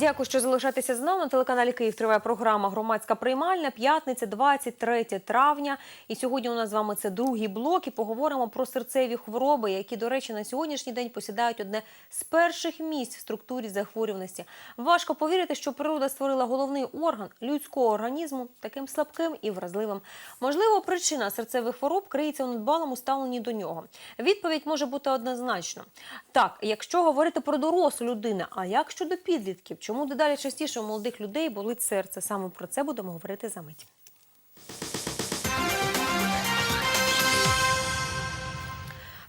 Дякую, що залишаєтеся з нами. На телеканалі Київ триває програма Громадська приймальна. П'ятниця, 23 травня. І сьогодні у нас з вами це другий блок. І поговоримо про серцеві хвороби, які, до речі, на сьогоднішній день посідають одне з перших місць в структурі захворюваності. Важко повірити, що природа створила головний орган людського організму таким слабким і вразливим. Можливо, причина серцевих хвороб криється у недбалому ставленні до нього. Відповідь може бути однозначно. Так, якщо говорити про дорослу людину, а як щодо підлітків? Чому дедалі частіше у молодих людей болить серце? Саме про це будемо говорити за мить.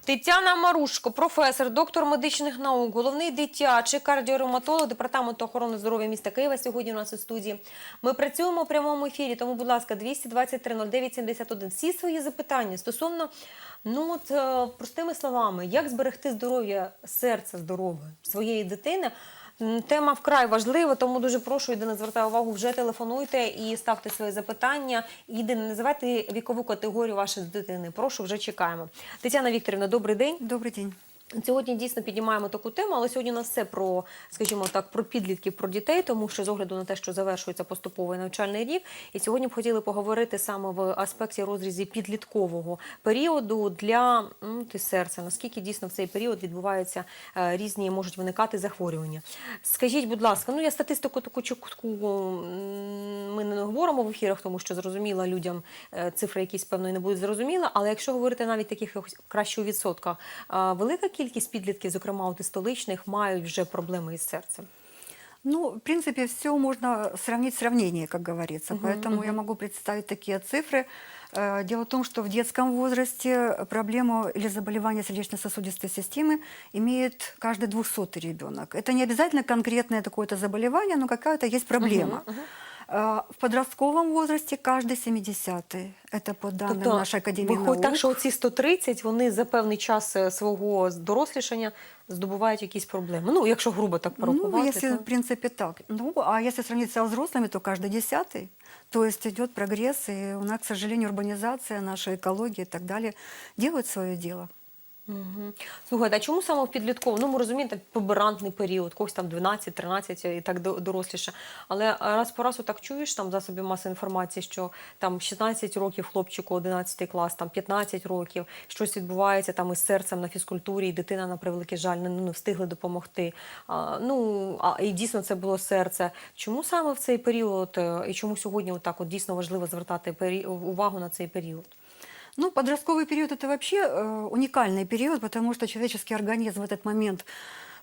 Тетяна Марушко, професор, доктор медичних наук, головний дитячий кардіоревматолог департаменту охорони здоров'я міста Києва. Сьогодні у нас у студії. Ми працюємо у прямому ефірі. Тому, будь ласка, 223 09 71. Всі свої запитання стосовно ну от е, простими словами, як зберегти здоров'я серця здорове своєї дитини. Тема вкрай важлива, тому дуже прошу, Єдине, звертаю увагу, вже телефонуйте і ставте свої запитання. Іди не називайте вікову категорію вашої дитини. Прошу, вже чекаємо. Тетяна Вікторівна, добрий день. Добрий день. Сьогодні дійсно піднімаємо таку тему, але сьогодні у нас все про, скажімо так, про підлітків, про дітей, тому що з огляду на те, що завершується поступовий навчальний рік, і сьогодні б хотіли поговорити саме в аспекті розрізі підліткового періоду для ну, ти серця. Наскільки дійсно в цей період відбуваються е, різні можуть виникати захворювання? Скажіть, будь ласка, ну я статистику таку чутку ми не говоримо в ефірах, тому що зрозуміло людям е, цифри якісь певно не будуть зрозуміли. Але якщо говорити навіть таких краще у відсотках, велика кількість підлітків, зокрема от і столичних, мають вже проблеми із серцем. Ну, в принципе, все можно сравнить в сравнении, как говорится. Мгм, Поэтому мгм. я могу представить такие цифры. Э, Дело в том, что в детском возрасте проблему или заболевание сердечно-сосудистой системы имеет каждый двухсотый ребенок. Это не обязательно конкретное такое-то заболевание, но какая-то есть проблема. Мгм, мгм. Э, В подростковом возрасте каждый 70-й. Это по данным нашей Академии виходить наук. так, що ці 130, вони за певний час е, свого дорослішання здобувають якісь проблеми. Ну, якщо грубо так порахувати. Ну, если, то... в принципе, так. Ну, а если сравнить со взрослыми, то каждый десятый. То есть идет прогресс, и у нас, к сожалению, урбанизация, наша экология и так далее делают свое дело. Угу. Слухайте, а чому саме в підлітковому? Ну, ми розуміємо, так, побирантний період, когось там 12, 13 і так доросліше. Але раз по разу так чуєш там в засобі маси інформації, що там 16 років хлопчику, 11 клас, там 15 років, щось відбувається там із серцем на фізкультурі, і дитина, на превеликий жаль, не, не встигли допомогти. А, ну, а, і дійсно це було серце. Чому саме в цей період, е, і чому сьогодні отак от дійсно важливо звертати пері... увагу на цей період? Ну, подростковый период – это вообще э, уникальный период, потому что человеческий организм в этот момент,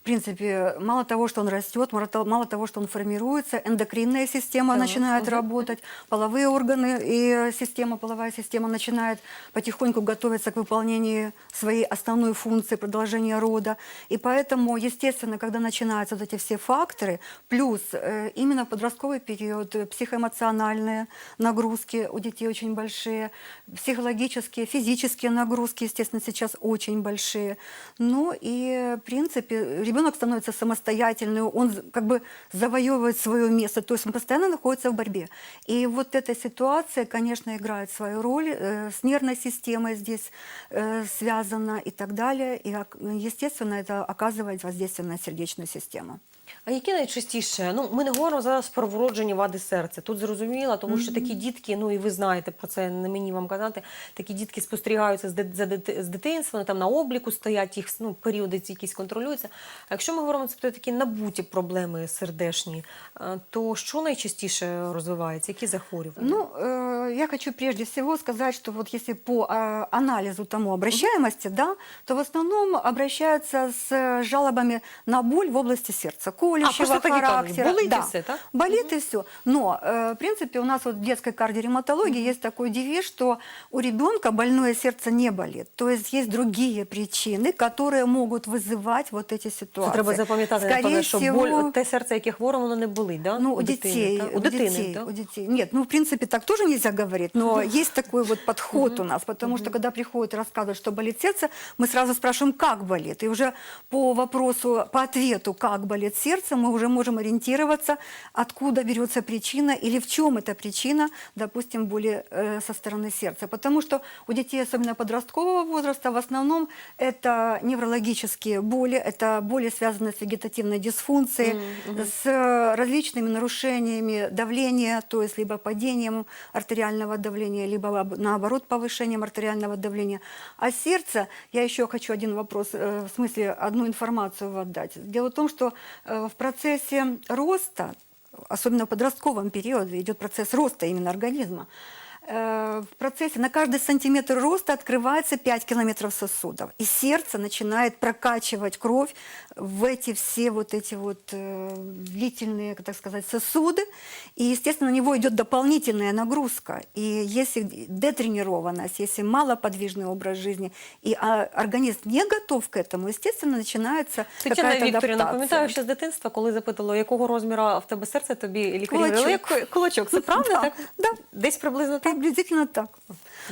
принципе, мало того, что он растет, мало то- мало того, что он формируется, эндокринная система Так, начинает мгм. работать, половые органы и система, половая система начинает потихоньку готовиться к выполнению своей основной функции продолжения рода. И поэтому, естественно, когда начинаются вот эти все факторы, плюс э, именно в подростковый период э, психоэмоциональные нагрузки у детей очень большие, психологические, физические нагрузки, естественно, сейчас очень большие. Ну и, в принципе, ребенок становится самостоятельным, он как бы завоевывает свое место, то есть он постоянно находится в борьбе. И вот эта ситуация, конечно, играет свою роль, э, с нервной системой здесь э, связана и так далее. И, естественно, это оказывает воздействие на сердечную систему. А які найчастіше? Ну, ми не говоримо зараз про вроджені вади серця. Тут зрозуміло, тому що такі дітки, ну і ви знаєте про це, не мені вам казати. Такі дітки спостерігаються з, дит- за дити- з дитинства, вони там на обліку стоять, їх ну, періоди ці якісь контролюються. А якщо ми говоримо про такі набуті проблеми сердечні, е, то що найчастіше розвивається? Які захворювання? Ну, э, я хочу прежде всего сказать, что вот если по э, анализу тому обращаемости, да, то в основном обращаются с э, жалобами на боль в области сердца, Колющего кажут, характера. болит и да. всё, так? Болит и все. Но, э, в принципе, у нас вот в детской кардиоревматологии есть такой девиз, что у ребенка больное сердце не болит. То есть есть другие причины, которые могут вызывать вот эти Це ситуации. треба запам'ятати, напевно, що всего, боль, те серце, яке хворе, воно не болить, да? ну, у, дитини, детей, так? у, у дитини, детей, у детей. Нет, ну, в принципе, так тоже нельзя говорить, но есть такой вот подход у нас, потому что когда приходят и рассказывают, что болит сердце, мы сразу спрашиваем, как болит. И уже по вопросу, по ответу, как болит сердце, сердца, мы уже можем ориентироваться, откуда берется причина или в чем эта причина, допустим, боли э, со стороны сердца. Потому что у детей, особенно подросткового возраста, в основном это неврологические боли, это боли, связанные с вегетативной дисфункцией, с э, различными нарушениями давления, то есть либо падением артериального давления, либо об- наоборот повышением артериального давления. А сердце, я еще хочу один вопрос, э, в смысле одну информацию отдать. Дело в том, что э, в процессе роста, особенно в подростковом периоде, идет процесс роста именно организма. Э, В процессе на каждый сантиметр роста открывается 5 километров сосудов. И сердце начинает прокачивать кровь в эти все вот эти вот э, длительные, так сказать, сосуды. И, естественно, на него идет дополнительная нагрузка. И если детренированность, если малоподвижный образ жизни, и а, организм не готов к этому, естественно, начинается Тетяна какая-то Вікторівна, адаптация. пам'ятаю ще з дитинства, коли запитало, якого розміру в тебе серце, тобі лікарі Кулачок. говорили, як кулачок. Це правда? Да, так? да. Десь приблизно так? Приблизительно так.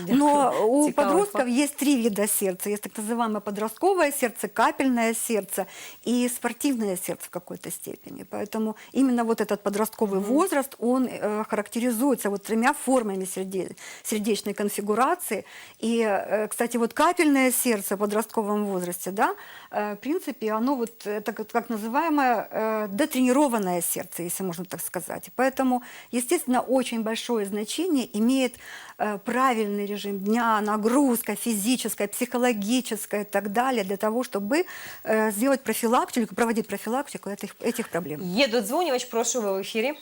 Но у Цікавий подростков есть три вида сердца. Есть так называемое подростковое сердце, капельное сердце и спортивное сердце в какой-то степени. Поэтому именно вот этот подростковый возраст, он э, характеризуется вот тремя формами серде- сердечной конфигурации. И, э, кстати, вот капельное сердце в подростковом возрасте, да, в принципе, оно вот это как, как называемое э, детренированное сердце, если можно так сказать. Поэтому, естественно, очень большое значение имеет э, правильный режим дня, нагрузка физическая, психологическая и так далее, для того, чтобы э, сделать профилактику, проводить профилактику этих, этих проблем. Є додзвонювач, прошу ви в ефірі.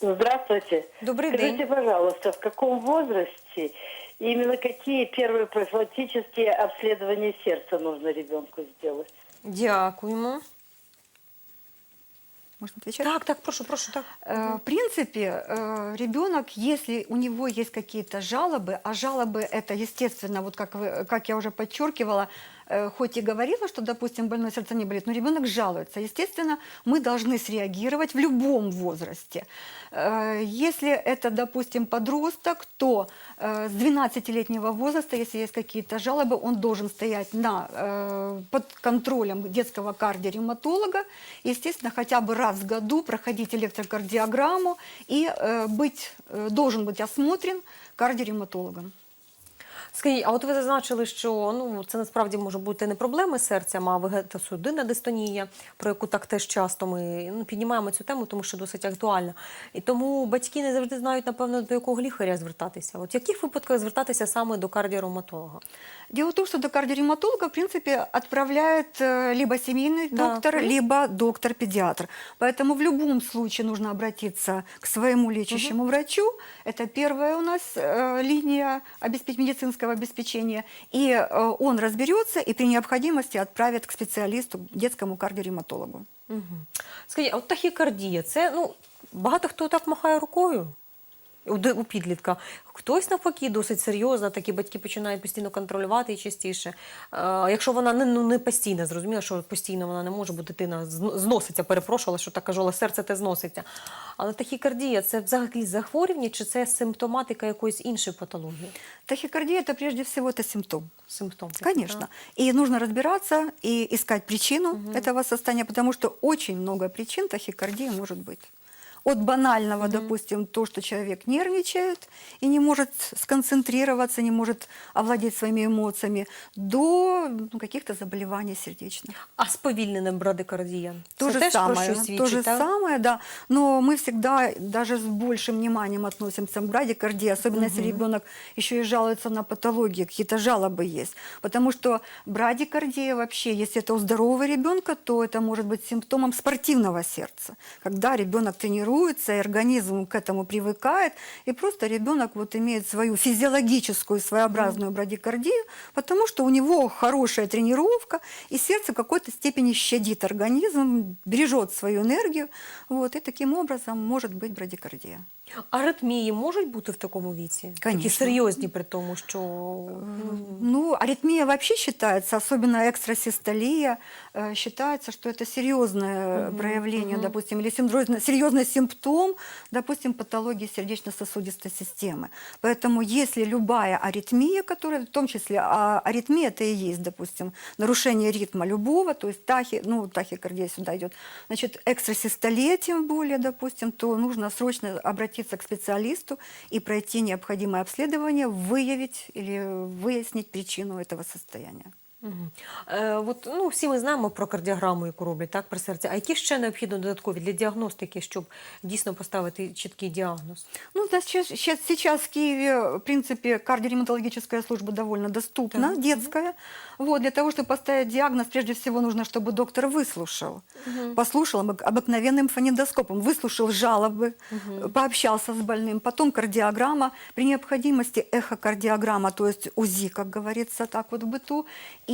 Здравствуйте. Добрый Скажите, день. пожалуйста, в каком возрасте и именно какие первые профилактические обследования сердца нужно ребенку сделать? Дякуємо. Можно отвечать? Так, так, прошу, прошу, так. Э, В принципе, э, ребенок, если у него есть какие-то жалобы, а жалобы это, естественно, вот как, вы, как я уже подчеркивала, хоть и говорила, что, допустим, больное сердце не болит, но ребенок жалуется. Естественно, мы должны среагировать в любом возрасте. Э, Если это, допустим, подросток, то э, с 12-летнего возраста, если есть какие-то жалобы, он должен стоять на, э, под контролем детского кардиоревматолога, естественно, хотя бы раз в году проходить электрокардиограмму и э, быть, э, должен быть осмотрен кардиоревматологом. Скажіть, а от ви зазначили, що ну це насправді може бути не проблеми з серцем, а вегетосудинна дистонія, про яку так теж часто ми ну, піднімаємо цю тему, тому що досить актуальна. І тому батьки не завжди знають, напевно, до якого лікаря звертатися. От в яких випадках звертатися саме до кардіоревматолога? Дело в том, что до кардиоревматолога, в принципе, отправляет э, либо семейный Да. доктор, либо доктор-педиатр. Поэтому в любом случае нужно обратиться к своему лечащему врачу. Это первая у нас э, линия обеспеч- медицинского обеспечения. И э, он разберется и при необходимости отправит к специалисту, детскому кардиоревматологу. Угу. Скажіть, а от тахікардія, це ну багато хто так махає рукою. У, де- у підлітка. Хтось навпаки досить серйозно, такі батьки починають постійно контролювати і частіше. Е, якщо вона не, ну, не постійна, зрозуміло, що постійно вона не може, бо дитина зн- зноситься, перепрошувала, що так кажу, але серце те зноситься. Але тахікардія це взагалі захворювання чи це симптоматика якоїсь іншої патології? Тахикардия – это прежде всего это симптом. Симптом. такий, Конечно. так? И нужно разбираться и искать причину этого состояния, потому что очень много причин тахикардии может быть. От банального, допустим, то, что человек нервничает и не может сконцентрироваться, не может овладеть своими эмоциями, до ну, каких-то заболеваний сердечных. А сповільнене брадикардія? То це же теж про самое, що то свідчить, же так? самое, да. Но мы всегда даже с большим вниманием относимся к брадикардии, особенно если ребенок еще и жалуется на патологии, какие-то жалобы есть. Потому что брадикардия вообще, если это у здорового ребенка, то это может быть симптомом спортивного сердца. Когда ребенок тренируется, и организм к этому привыкает, и просто ребенок вот имеет свою физиологическую своеобразную брадикардию, потому что у него хорошая тренировка, и сердце в какой-то степени щадит организм, бережет свою энергию, вот, и таким образом может быть брадикардия. Аритмії можуть бути в такому віці? Такі Конечно. серйозні при тому, що Ну, аритмия вообще считается, особенно экстрасистолия, э, считается, что это серьезное проявление, допустим, или синдром- серьезный симптом, допустим, патологии сердечно-сосудистой системы. Поэтому если любая аритмия, которая, в том числе, а аритмия это и есть, допустим, нарушение ритма любого, то есть тахи, ну, тахикардия сюда идет, значит, экстрасистолия тем более, допустим, то нужно срочно обратиться к специалисту и пройти необходимое обследование, выявить или выяснить причину этого состояния. Мгм. Е, от, ну, всі ми знаємо про кардіограму, яку роблять так, при серці. А які ще необхідно додаткові для діагностики, щоб дійсно поставити чіткий діагноз? Ну, да, сейчас, сейчас, сейчас в Киеве, в принципе, кардиоревматологическая служба довольно доступна, Так. детская. Вот, для того, чтобы поставить диагноз, прежде всего нужно, чтобы доктор выслушал. Послушал обык- обыкновенным фонендоскопом, выслушал жалобы, пообщался с больным. Потом кардиограмма, при необходимости эхокардиограмма, то есть УЗИ, как говорится так вот в быту. И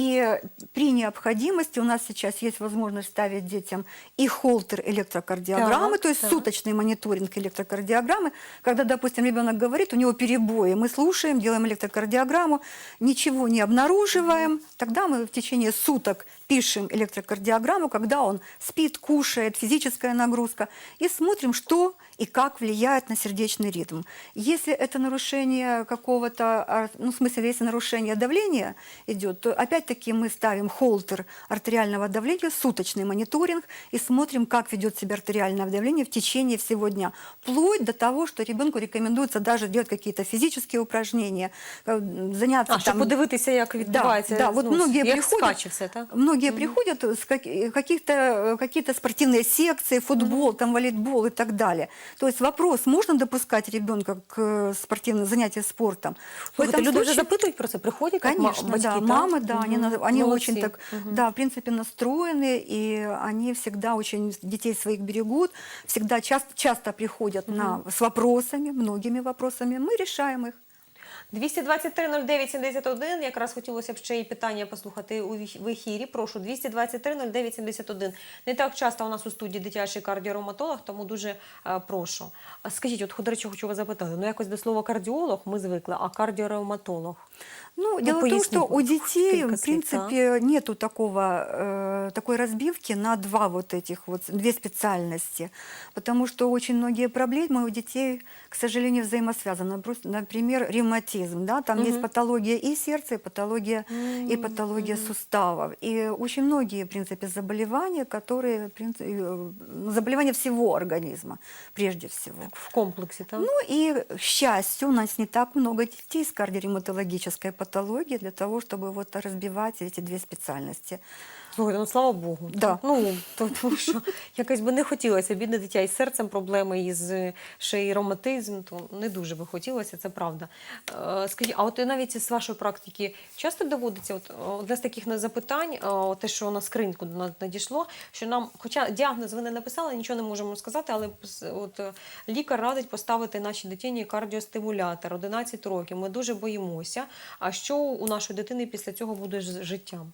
при необходимости у нас сейчас есть возможность ставить детям и холтер электрокардиограммы, Так, то есть так. суточный мониторинг электрокардиограммы. Когда, допустим, ребенок говорит, у него перебои, мы слушаем, делаем электрокардиограмму, ничего не обнаруживаем, тогда мы в течение суток пишем электрокардиограмму, когда он спит, кушает, физическая нагрузка, и смотрим, что и как влияет на сердечный ритм. Если это нарушение какого-то, а, ну, в смысле, если нарушение давления идет, то опять-таки мы ставим холтер артериального давления, суточный мониторинг, и смотрим, как ведет себя артериальное давление в течение всего дня. Вплоть до того, что ребенку рекомендуется даже делать какие-то физические упражнения, э, заняться А, там... подивитися, як відбувається да, вот ну, многие приходят, скаче все, так? Многие приходят с как- каких-то э, какие-то спортивные секции, футбол, там волейбол и так далее. То есть вопрос, можно допускать ребенка к э, спортивным занятиям спортом? В Слухайте, этом люди случае- запитують про це, приходять як ма- Конечно, батьки, да, мамы, да, они, на- они Молодці. очень так, да, в принципе, настроены, и они всегда очень детей своих берегут, всегда часто, часто приходят на, с вопросами, многими вопросами, мы решаем их. 223-09-71, якраз хотілося б ще і питання послухати у ефірі. Прошу, 223-09-71. Не так часто у нас у студії дитячий кардіороматолог, тому дуже е, прошу. Скажіть, от до речі, хочу вас запитати, ну якось до слова кардіолог ми звикли, а кардіороматолог? Ну, Ну, дело в том, поясни, что у вот, детей, кілька в слів, принципе, нету такого, э, такой разбивки на два вот этих вот, две специальности. Потому что очень многие проблемы у детей, к сожалению, взаимосвязаны. Просто, Например, ревматизм, да, там есть патология и сердца, и патология, и патология суставов. И очень многие, в принципе, заболевания, которые, в принципе, э, ну, заболевания всего организма, прежде всего. В комплексі, так? Ну и, к счастью, у нас не так много детей с кардиоревматологической патологией для того, чтобы вот разбивать эти две специальности. Слухайте, ну слава Богу. Да. Ну, то- тому що якось би не хотілося, бідне дитя із серцем проблеми, із ще й роматизм, то не дуже би хотілося, це правда. Е, Скажіть, а от навіть з вашої практики часто доводиться, от одне з таких запитань, е, те, що на скриньку до нас надійшло, що нам, хоча діагноз ви не написали, нічого не можемо сказати, але от е, лікар радить поставити нашій дитині кардіостимулятор 11 років. Ми дуже боїмося. А що у нашої дитини після цього буде з життям?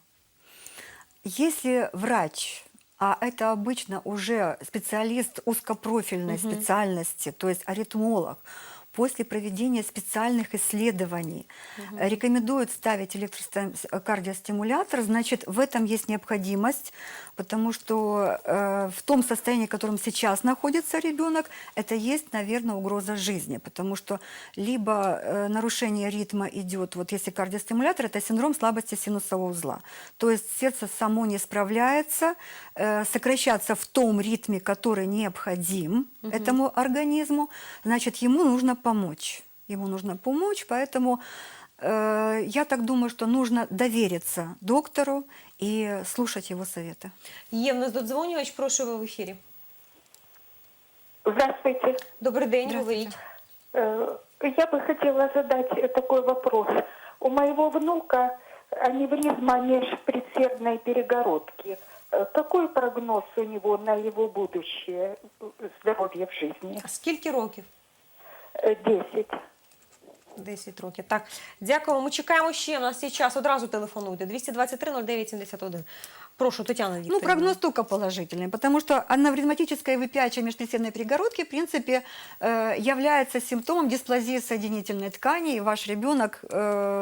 Если врач, а это обычно уже специалист узкопрофильной специальности, то есть аритмолог, после проведения специальных исследований. Рекомендует ставить электрокардиостимулятор, значит, в этом есть необходимость, потому что э, в том состоянии, в котором сейчас находится ребенок, это есть, наверное, угроза жизни, потому что либо э, нарушение ритма идет, вот если кардиостимулятор, это синдром слабости синусового узла, то есть сердце само не справляется, э, сокращаться в том ритме, который необходим этому организму, значит, ему нужно помочь. Ему нужно помочь, поэтому э, я так думаю, что нужно довериться доктору и слушать его советы. Є в нас додзвонювач, прошу ви в ефірі. Здравствуйте. Добрий день, Здравствуйте. говоріть. Э, Я бы хотела задать э, такой вопрос. У моего внука аневризма межпредсердной перегородки. Э, Какой прогноз у него на его будущее э, здоровье в жизни? А Скільки років? Э, Десять. 10 років. Так, дякуємо. Ми чекаємо ще. У нас є час. Одразу телефонуйте. 223 09 71. Прошу, Тетяна Ну, Вікторівна. прогноз только положительный, потому что аневризматическое выпячивание межпредсердной перегородки, в принципе, э, является симптомом дисплазии соединительной ткани, и ваш ребенок,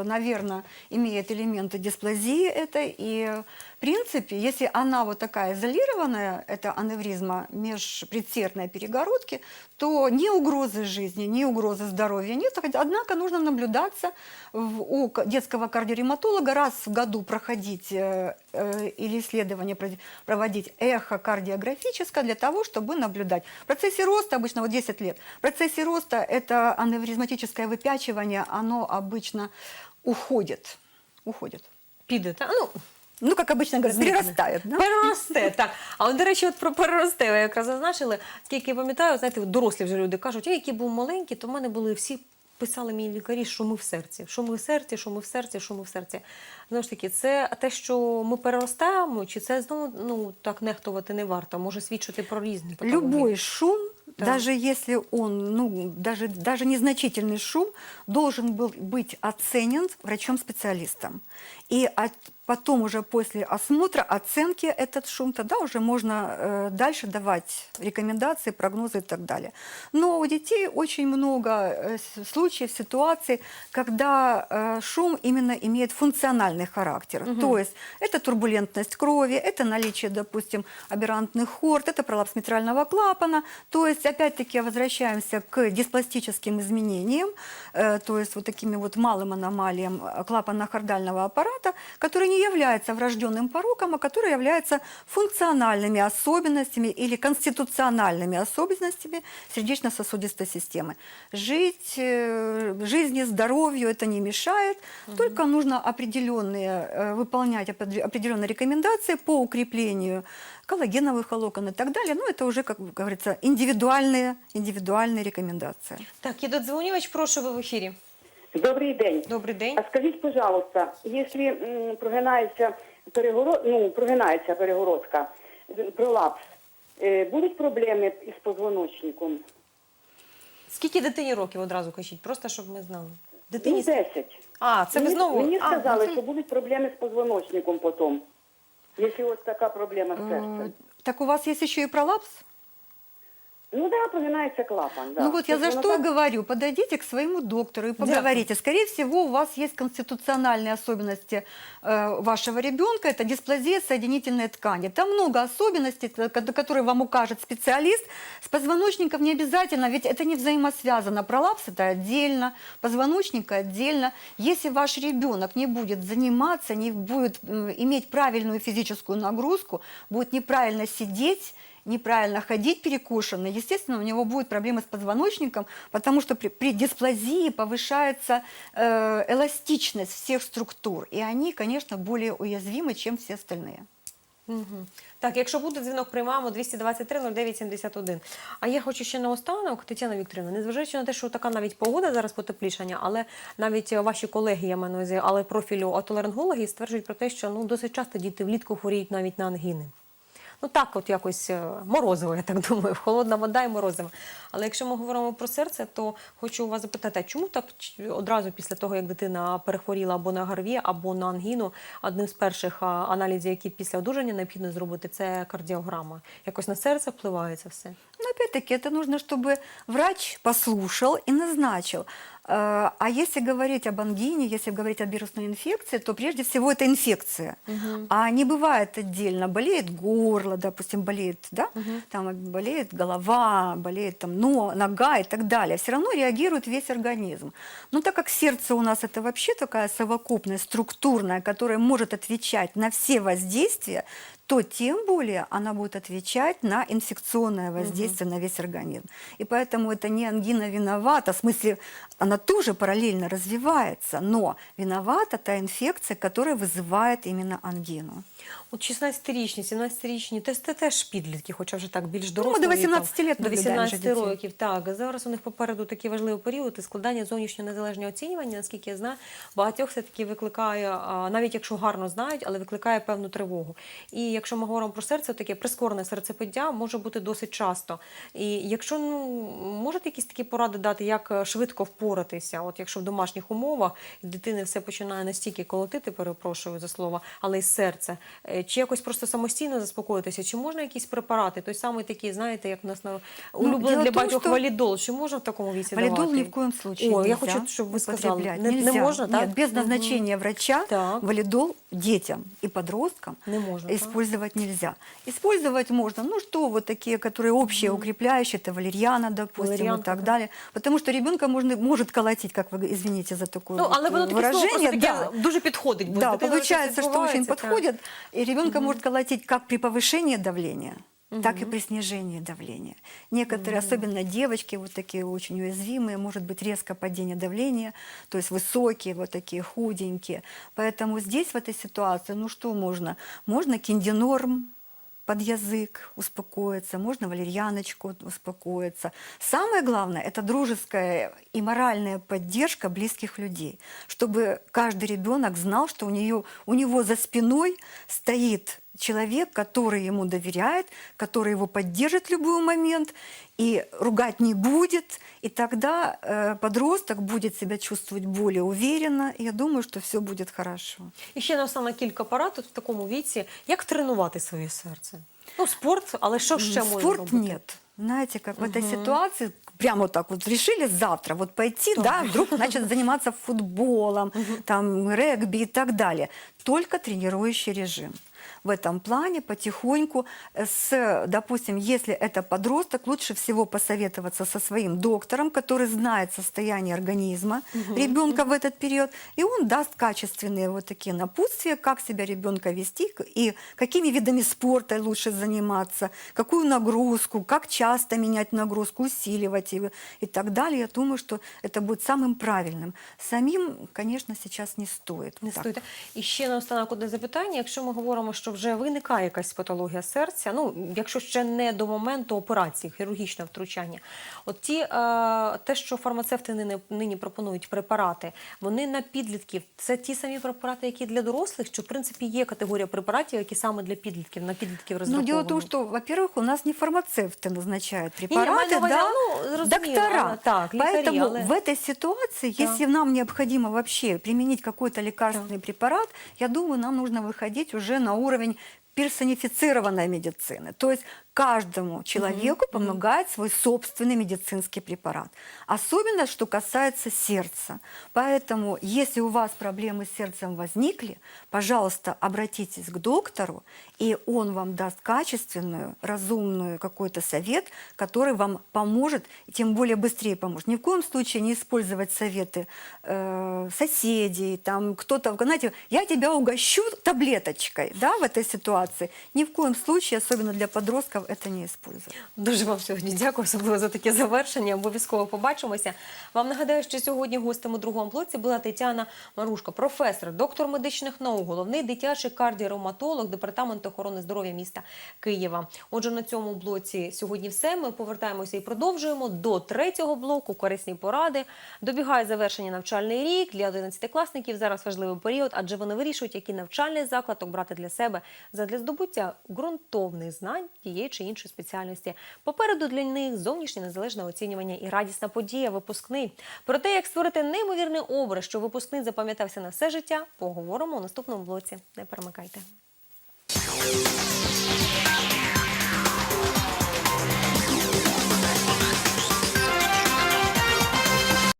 наверное, имеет элементы дисплазии этой, и в принципе, если она вот такая изолированная, это аневризма межпредсердной перегородки, то ни угрозы жизни, ни угрозы здоровья нет, однако нужно наблюдаться у детского кардиоревматолога раз в году проходить э, э, или исследование пров- проводить эхокардиографическое для того, чтобы наблюдать. В процессе роста, обычно вот 10 лет, в процессе роста это аневризматическое выпячивание, оно обычно уходит. Уходит. Піде, та? Ну, Ну, как обычно говорят, Зникне. перерастает. Да? Переросте, так. А от, до речі, от про переросте ви якраз зазначили. Скільки я пам'ятаю, знаєте, от дорослі вже люди кажуть, я який був маленький, то в мене були всі. Писали мені лікарі, що ми в серці, що ми в серці, що ми в серці, що ми в серці. Знову ж таки, це те, що ми переростаємо, чи це знову ну так нехтувати не варто, може свідчити про різні патології? Любой шум, Да. даже если он, ну, даже, даже незначительный шум, должен был быть оценен врачом-специалистом. И от- потом уже после осмотра, оценки этот шум, тогда уже можно э, дальше давать рекомендации, прогнозы и так далее. Но у детей очень много э, случаев, ситуаций, когда э, шум именно имеет функциональный характер. То есть это турбулентность крови, это наличие, допустим, аберрантных хорд, это пролапс митрального клапана. То есть, опять-таки, возвращаемся к диспластическим изменениям, то есть вот такими вот малым аномалиям э, клапанно-хордального аппарата, которые не являются врожденным пороком, а которые являются функциональными особенностями или конституциональными особенностями сердечно-сосудистой системы. Жить, э, жизни, здоровью это не мешает, только нужно определенные, э, выполнять определе- определенные рекомендации по укреплению коллагеновых волокон и так далее. Ну, это уже, как говорится, индивидуальные, индивидуальные рекомендации. Так, є додзвонювач, прошу ви в ефірі. Добрий день. Добрий день. А скажіть, пожалуйста, якщо м, прогинається перегород, ну, прогинається перегородка, е, пролапс, е, будуть проблеми із позвоночником? Скільки дитині років одразу кажіть, просто щоб ми знали. Ну, Дитині скільки? 10. А, це ви мені, знову мені А, сказали, мгм. що будуть проблеми з позвоночником потім. Якщо ось така проблема з Э, серцем. Так у вас есть еще и пролапс? Ну да, прогинається клапан. Да. Ну вот я за что и говорю, подойдите к своему доктору и поговорите. Скорее всего, у вас есть конституциональные особенности э, вашего ребенка, это дисплазия соединительной ткани. Там много особенностей, ко- которые вам укажет специалист. С позвоночником не обязательно, ведь это не взаимосвязано. Пролапс это отдельно, позвоночника отдельно. Если ваш ребенок не будет заниматься, не будет м, иметь правильную физическую нагрузку, будет неправильно сидеть, неправильно ходить перекушенный, естественно, у него будут проблемы с позвоночником, потому что при, при дисплазии повышается э, эластичность всех структур, и они, конечно, более уязвимы, чем все остальные. Мгм. Так, якщо буде дзвінок, приймаємо 223 09 71. А я хочу ще наостанок, Тетяна Вікторівна, незважаючи на те, що така навіть погода зараз потеплішання, але навіть ваші колеги, я маю на увазі, але профілю отоларингології стверджують про те, що ну досить часто діти влітку хворіють навіть на ангіни. Ну так, от якось е, морозиво, я так думаю, холодна вода і морозиво. Але якщо ми говоримо про серце, то хочу у вас запитати, а чому так одразу після того, як дитина перехворіла або на гарві, або на ангіну, одним з перших аналізів, які після одужання необхідно зробити, це кардіограма. Якось на серце впливає це все. Опять-таки это нужно, чтобы врач послушал и назначил. Э, А если говорить об ангине, если говорить о вирусной инфекции, то прежде всего это инфекция. А не бывает отдельно. Болеет горло, допустим, болеет, да? Там болеет голова, болеет там но, нога и так далее. Все равно реагирует весь организм. Но так как сердце у нас это вообще такая совокупность структурная, которая может отвечать на все воздействия, то тем более она будет отвечать на инфекционное воздействие на весь организм. И поэтому это не ангина виновата, в смысле она тоже параллельно развивается, но виновата та инфекция, которая вызывает именно ангину. От 16-річні, 17-річні, те, те теж підлітки, хоча вже так більш Ну, до віком, 18 літ До 18 років, так. Зараз у них попереду такий важливий період і складання зовнішнього незалежного оцінювання, наскільки я знаю, багатьох все-таки викликає, навіть якщо гарно знають, але викликає певну тривогу. І якщо ми говоримо про серце, таке прискорене серцепиття може бути досить часто. І якщо ну, можете якісь такі поради дати, як е, швидко впоратися? От якщо в домашніх умовах дитини все починає настільки колотити, перепрошую за слово, але й серце, чи якось просто самостійно заспокоїтися, чи можна якісь препарати, той самий такий, знаєте, як у нас на улюблений дело для в том, багатьох что валідол, чи можна в такому віці Валидол давати? ни в коем случае О, я нельзя хочу, щоб ви сказали. употреблять. Не, не Нельзя. можна, так? Нет, без Мгм. назначения врача Так. валидол детям и подросткам Не можно, да? использовать нельзя. Использовать можно, ну что, вот такие, которые общие, укрепляющие, это валерьяна, допустим, Валерьянка, и так да. далее. Потому что ребенка можно, может колотить, как вы, извините за такое Ну, вот, але воно э, таке слово просто выражение. таке да. дуже підходить. бо з Да, дитиною получается, щось что очень відбувається, так. и ребенка может колотить как при повышении давления, так и при снижении давления. Некоторые, особенно девочки, вот такие очень уязвимые, может быть резко падение давления, то есть высокие, вот такие худенькие. Поэтому здесь в этой ситуации, ну что можно? Можно киндинорм, под язык успокоиться, можно валерьяночку успокоиться. Самое главное – это дружеская и моральная поддержка близких людей, чтобы каждый ребенок знал, что у, нее, у него за спиной стоит человек, который ему доверяет, который его поддержит в любой момент и ругать не будет, и тогда э, подросток будет себя чувствовать более уверенно, и я думаю, что все будет хорошо. І ще наостанок кілька порад от в такому віці. Як тренувати своє серце? Ну, спорт, але що ще М, можна Спорт робити? нет. Знаете, как в этой ситуации, прямо вот так вот решили завтра вот пойти, да, вдруг начать заниматься футболом, там, регби и так далее. Только тренирующий режим. В этом плане потихоньку, э, с, допустим, если это подросток, лучше всего посоветоваться со своим доктором, который знает состояние организма ребенка в этот период, и он даст качественные вот такие напутствия, как себя ребенка вести и какими видами спорта лучше заниматься, какую нагрузку, как часто менять нагрузку, усиливать ее и так далее. Я думаю, что это будет самым правильным. Самим, конечно, сейчас не стоит. Не Вот так. стоїте. І ще наостанок одне запитання. Якщо ми говоримо, що вже виникає якась патологія серця, ну якщо ще не до моменту операції, хірургічного втручання, от ті, е, те, що фармацевти нині, нині пропонують препарати, вони на підлітків. Це ті самі препарати, які для дорослих, чи в принципі є категорія препаратів, які саме для підлітків, на підлітків Ну, розраховані? дело в том, что, во-первых, у нас не фармацевты назначают Не, я препараты, маю на увазі, да, ну, разумею, доктора. але так, лікарі, Поэтому але- в этой ситуации, Да. если нам необходимо вообще применить какой-то лекарственный препарат, я думаю, нам нужно выходить уже на уровень рівень персонифицированной медицины. То есть каждому человеку помогает свой собственный медицинский препарат. Особенно, что касается сердца. Поэтому, если у вас проблемы с сердцем возникли, пожалуйста, обратитесь к доктору, и он вам даст качественную, разумную какой-то совет, который вам поможет, и тем более быстрее поможет. Ни в коем случае не использовать советы э, соседей, там кто-то, знаете, я тебя угощу таблеточкой, да, в этой ситуации. Ни в коем случае, особенно для подростков, это не использовать. Дуже вам сьогодні дякую, особливо за таке завершення. Обов'язково побачимося. Вам нагадаю, що сьогодні гостем у другому блоці була Тетяна Марушко, професор, доктор медичних наук, головний дитячий кардіоревматолог департаменту охорони здоров'я міста Києва. Отже, на цьому блоці сьогодні все. Ми повертаємося і продовжуємо до третього блоку. Корисні поради. Добігає завершення навчальний рік для 11-класників. Зараз важливий період, адже вони вирішують, який навчальний заклад обрати для себе задля для здобуття ґрунтовних знань тієї чи іншої спеціальності. Попереду для них зовнішнє незалежне оцінювання і радісна подія, випускний. Про те, як створити неймовірний образ, що випускник запам'ятався на все життя, поговоримо у наступному блоці. Не перемикайте.